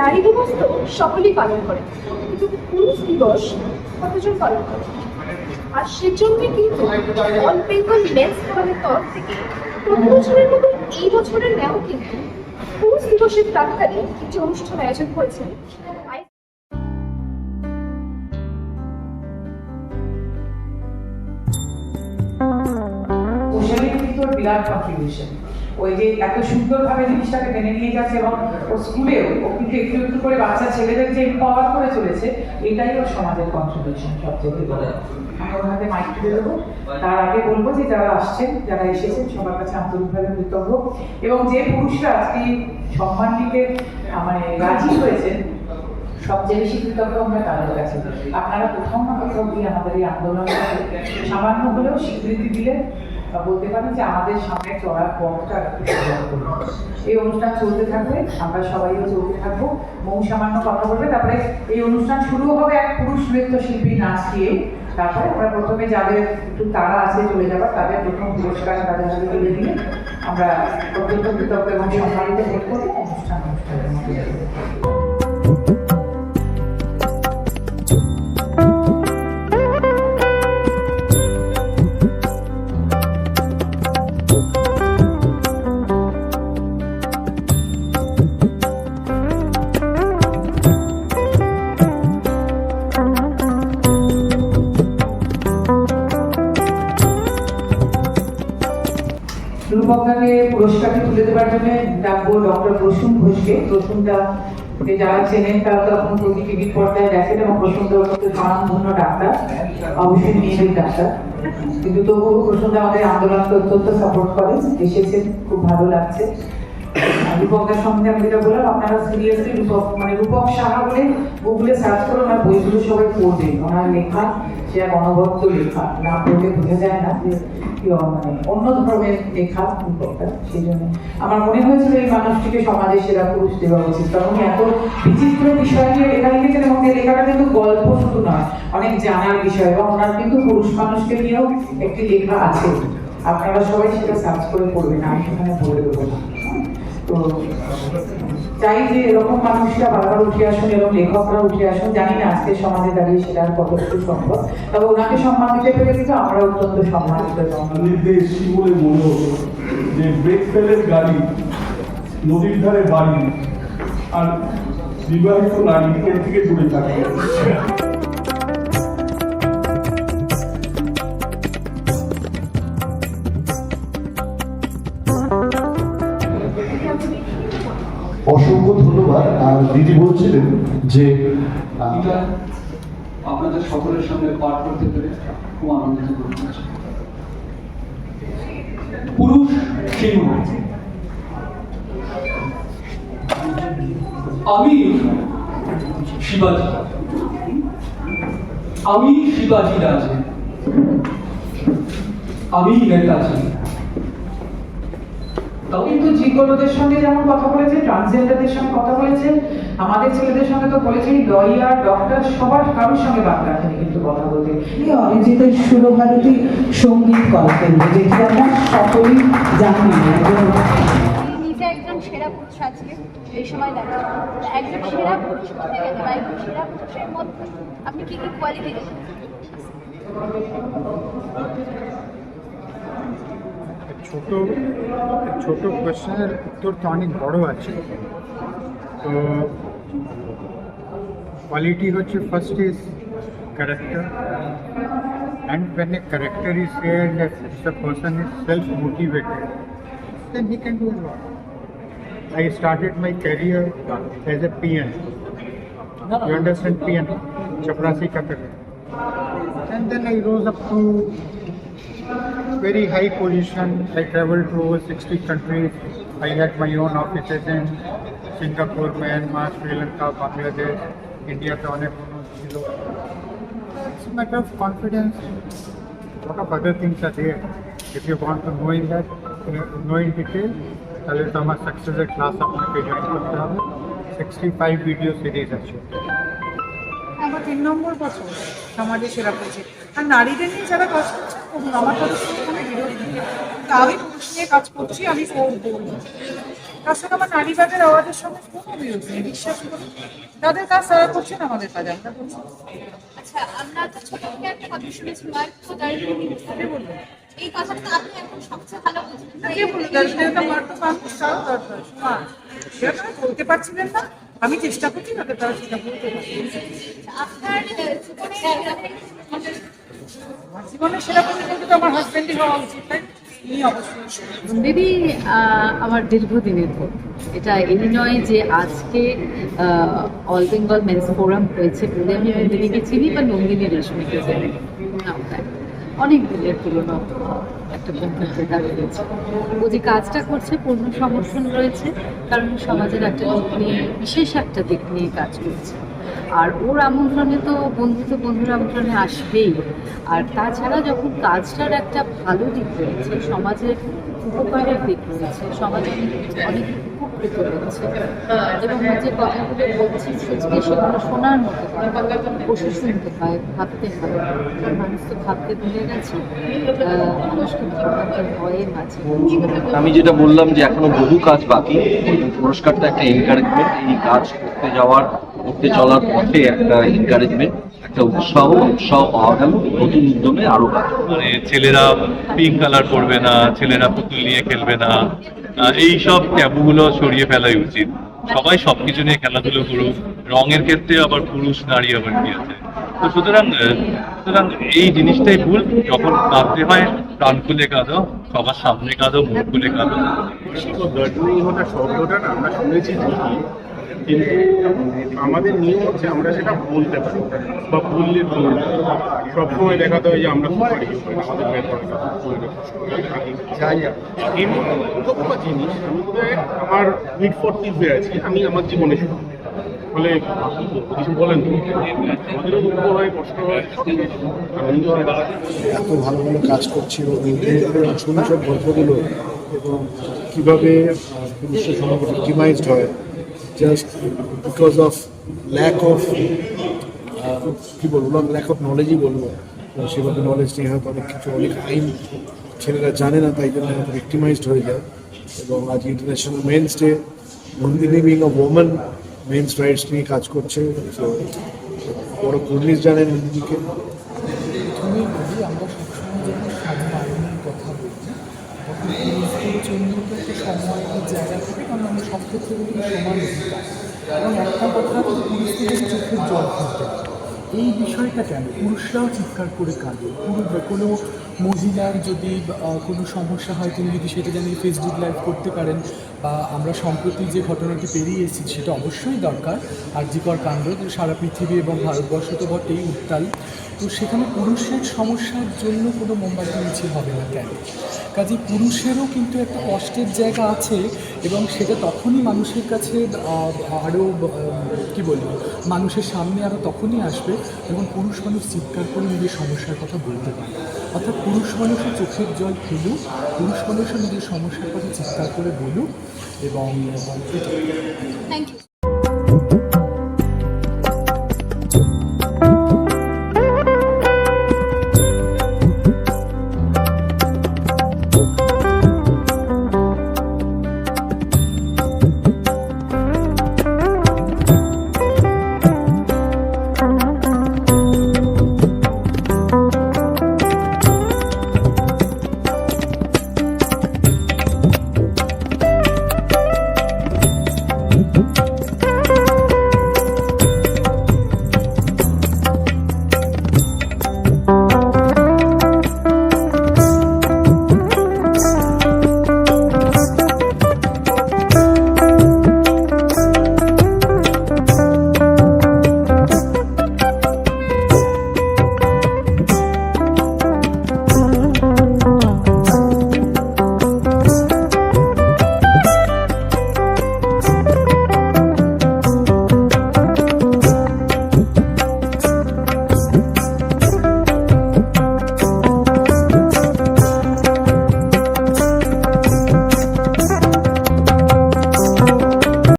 নারী দিবস তো সকলেই পালন করে, কিন্তু পুরুষ দিবস কতজন পালন করে? আর সেজন্য কিন্তু অল বেঙ্গল মেন্স ক্লাবের তরফ থেকে বছরের মতো এই বছরের ন্যাও কিন্তু পুরুষ দিবসের প্রাক্কালে একটি অনুষ্ঠান আয়োজন করেছেন বিরাট ওই যে এত সুন্দরভাবে জিনিসটাকে মেনে নিয়ে যাচ্ছে এবং ও স্কুলেও ও কিন্তু একটু একটু করে বাচ্চা ছেলেদের যে পাওয়ার করে চলেছে এটাই ওর সমাজের কন্ট্রিবিউশন সবচেয়ে বড় আমি ওর হাতে মাইক তুলে দেবো। তার আগে বলব যে যারা আসছেন যারা এসেছেন সবার কাছে আন্তরিকভাবে কৃতজ্ঞ। এবং যে পুরুষরা আজকে এই সম্মান নিতে মানে রাজি হয়েছেন সবচেয়ে বেশি কৃতজ্ঞ আমরা তাদের কাছে। আপনারা কোথাও না কোথাও গিয়ে আমাদের এই আন্দোলনকে সামান্য হলেও স্বীকৃতি দিলে বা বলতে পারেন যে আমাদের সামনে চলার পথটা। এই অনুষ্ঠান চলতে থাকবে, আমরা সবাইও চলতে থাকব। মৌ সামান্য কথা বলবে, তারপরে এই অনুষ্ঠান শুরু হবে এক পুরুষ নৃত্য শিল্পী নাচ দিয়ে। তারপরে আমরা প্রথমে যাদের একটু তারা আছে চলে যাবার, তাদের প্রথম পুরস্কার তাদের হাতে তুলে দিয়ে আমরা অত্যন্ত কৃতজ্ঞ এবং সম্মানিত বোধ অনুষ্ঠান অনুষ্ঠানের মধ্যে তুলে দেওয়ার জন্য ডাকবো ডক্টর প্রসূন ঘোষকে। প্রসূনটা যারা চেনেন, তারা তো এখন প্রতি টিভির পর্দায় দেখেন এবং প্রসূনটা হচ্ছে স্বনামধন্য ডাক্তার, অবশ্যই মেয়েদের ডাক্তার। কিন্তু তবুও প্রসূনটা আমাদের আন্দোলনকে অত্যন্ত সাপোর্ট করেন এসেছেন খুব ভালো লাগছে। আর রূপকদার সম্বন্ধে আমি যেটা বললাম, আপনারা সিরিয়াসলি রূপক মানে রূপক সাহা বলে গুগলে সার্চ করে ওনার বইগুলো সবাই পড়বেন। ওনার লেখা সে এক লেখা। না পড়লে বোঝা যায় না যে মানে অন্য লেখা সেই জন্য আমার মনে হয়েছিল এই মানুষটিকে সমাজে সেরা পুরুষ দেওয়া উচিত। কারণ এত বিচিত্র বিষয় নিয়ে লেখা লিখেছেন এবং এই লেখাটা কিন্তু গল্প শুধু নয়, অনেক জানার বিষয় এবং ওনার কিন্তু পুরুষ মানুষকে নিয়েও একটি লেখা আছে। আপনারা সবাই সেটা সার্চ করে পড়বেন, আমি সেখানে বলে দেবো না। তো চাই যে এরকম মানুষরা বারবার উঠে আসুন এবং লেখকরা উঠে আসুন, জানি না আজকে সমাজে দাঁড়িয়ে সেটা কতটুকু সম্ভব। তবে ওনাকে সম্মান দিতে পেরে কিন্তু আমরা অত্যন্ত সম্মানিত এসছি বলে মনে হতো যে ব্রেক ফেলের গাড়ি নদীর ধারে বাড়ি আর বিবাহিত নারী এর থেকে দূরে থাকে ধন্যবাদ। আর দিদি বলছিলেন যে আপনাদের সকলের সঙ্গে পাঠ করতে পেরে খুব আনন্দিত পুরুষ সিংহ। আমি শিবাজি। আমি শিবাজি রাজে। আমি নেতাজি। কিন্তু জিজ্ঞলদের সঙ্গে যেমন কথা বলেছে ট্রান্সজেন্ডারদের সঙ্গে কথা বলেছে আমাদের ছেলেদের সঙ্গে তো বলেছে লয়ার ডক্টর সবার কারোর সঙ্গে বাদ রাখেনি কিন্তু কথা বলতে। এই অরিজিৎ সুরভারতী সংগীত কলকেন্দ্র যেটি আমরা সকলেই জানি। একজন আমি নিজে একজন সেরা পুরুষ আজকে এই সময় দেখা একজন সেরা পুরুষ গেলে একজন সেরা পুরুষের মধ্যে আপনি কি কি কোয়ালিটি দেখেন ছোট ছোট কোয়েশ্চেনের উত্তর তো অনেক বড় আছে তো কোয়ালিটি হচ্ছে first is character and when a character is there that the person is self motivated then he can do a lot I started my career as a PN you understand PN chaprasi Qatar and then I rose up to very high position. I traveled to over 60 countries. I had my own offices in Singapore, Myanmar, Sri Lanka, Bangladesh, India. তো অনেক মানুষ ছিল। It's a matter of confidence. lot of other things are there. If you want to know in that, uh, know in detail, তাহলে তো আমার সাকসেসের class আপনাকে join করতে হবে সিক্সটি ফাইভ ভিডিও সিরিজ আছে আমার তিন নম্বর বছর সমাজে সেরা করছে। আর নারীদের নিয়ে যারা কাজ করছে আমার তরফ থেকে কোনো বিরোধ। নেই তা আমি পুরুষ নিয়ে কাজ করছি আমি করব তার সঙ্গে আমার নারীবাদের আওয়াজের সঙ্গে কোনো বিরোধ নেই বিশ্বাস করুন। তাদের কাজ তারা করছেন আমাদের কাজ আমরা করছি। আচ্ছা আমরা তো ছোট থেকে একটা কথা শুনেছি মার তো দাঁড়িয়ে এই কথাটা আপনি এখন সবচেয়ে ভালো বুঝবেন। কে বলব দার্জিলিংটা মার তো মানুষ তাও দরকার। সমান সেটা বলতে পারছিলেন না। আমি চেষ্টা করছি যাতে তারা সেটা বলতে পারে। জীবনে আমার জীবনের সেরা প্রতিযোগিতা তো আমার হাজবেন্ডই হওয়া উচিত তাই আমার দীর্ঘদিনের বন্ধু এটা এই নয় যে আজকে অল বেঙ্গল মেন্স ফোরাম হয়েছে বলে আমি নন্দিনীকে চিনি বা নন্দিনী রেশমিকে চিনি না, তাই। অনেক দিনের পুরনো একটা বন্ধুত্বে দাঁড়িয়েছে ও যে কাজটা করছে, পূর্ণ সমর্থন রয়েছে, কারণ সমাজের একটা দিক নিয়ে, বিশেষ একটা দিক নিয়ে কাজ করছে। আর ওর আমন্ত্রণে তো বন্ধু তো বন্ধুর আমন্ত্রণে আসবেই। আর তাছাড়া যখন কাজটার একটা ভালো দিক রয়েছে, সমাজের উপকারের দিক রয়েছে সমাজ অনেক এবং যে কথাগুলো বলছি সেগুলো শোনার মতো বসে শুনতে হয় ভাবতে হয় মানুষ তো ভাবতে ভুলে গেছে আমি যেটা বললাম যে এখনও বহু কাজ বাকি। পুরস্কারটা একটা এনকারেজমেন্ট এই কাজ করতে যাওয়ার, করতে চলার পথে একটা এনকারেজমেন্ট উৎসাহ উৎসাহ পাওয়া গেল নতুন উদ্যমে আরও মানে ছেলেরা পিঙ্ক কালার পরবে না ছেলেরা পুতুল নিয়ে খেলবে না। এই সব ট্যাবুগুলো সরিয়ে ফেলাই উচিত। সবাই সবকিছু নিয়ে খেলাধুলো করুক। রঙের ক্ষেত্রে আবার পুরুষ নারী আবার কি আছে? তো সুতরাং সুতরাং এই জিনিসটাই ভুল। যখন কাঁদতে হয় প্রাণ খুলে কাঁদো সবার সামনে কাঁদো মুখ খুলে কাঁদো। শব্দটা না আমরা শুনেছি কিন্তু আমাদের নিয়ম হচ্ছে আমরা সেটা বলতে পারি বা বললে সবসময় দেখাতে হয় যে আমরা সুপারি আমাদের যাই জিনিস আমি আমার মিড ফোর্টিজে আছি আমি আমার জীবনে শুরু ফলে কিছু বলেন আমাদেরও দুঃখ হয় কষ্ট হয় আনন্দ হয়। এত ভালো ভালো কাজ করছে এবং গল্পগুলো এবং কীভাবে পুরুষের সমাজ ভিক্টিমাইজড হয় just because of lack of কী বলব ল্যাক অফ নলেজই বলব। সেভাবে নলেজ নেই হয়তো অনেক কিছু অনেক আইন ছেলেরা জানে না তাই জন্য ভিক্টিমাইজড হয়ে যায়। এবং আজ international men's day Nandini being of women men's rights নিয়ে কাজ করছে। So, বড় কুর্নিশ জানেন নন্দিনীকে জায়গা কারণ আমরা সব সমান এবং পুরুষদের চোখের এই বিষয়টা কেন? পুরুষরাও চিৎকার করে কাঁদে। পুরুষরা কোনো মহিলার যদি কোনো সমস্যা হয়, তিনি যদি সেটা জানিয়ে ফেসবুক লাইভ করতে পারেন, বা আমরা সম্প্রতি যে ঘটনাটি পেরিয়ে এসেছি, সেটা অবশ্যই দরকার। আর্যিকর কাণ্ড তো সারা পৃথিবী এবং ভারতবর্ষ তো বটেই উত্তাল। তো সেখানে পুরুষের সমস্যার জন্য কোনো মোমবাতি মিছিল হবে না কেন? কাজে পুরুষেরও কিন্তু একটা কষ্টের জায়গা আছে, এবং সেটা তখনই মানুষের কাছে আরও কি বলব, মানুষের সামনে আরও তখনই আসবে, যখন পুরুষ মানুষ চিৎকার করে নিজের সমস্যার কথা বলতে পারে অর্থাৎ পুরুষ মানুষের চোখের জল ফেলুক পুরুষ মানুষের নিজের সমস্যার কথা চিৎকার করে বলুক এবং থ্যাংক ইউ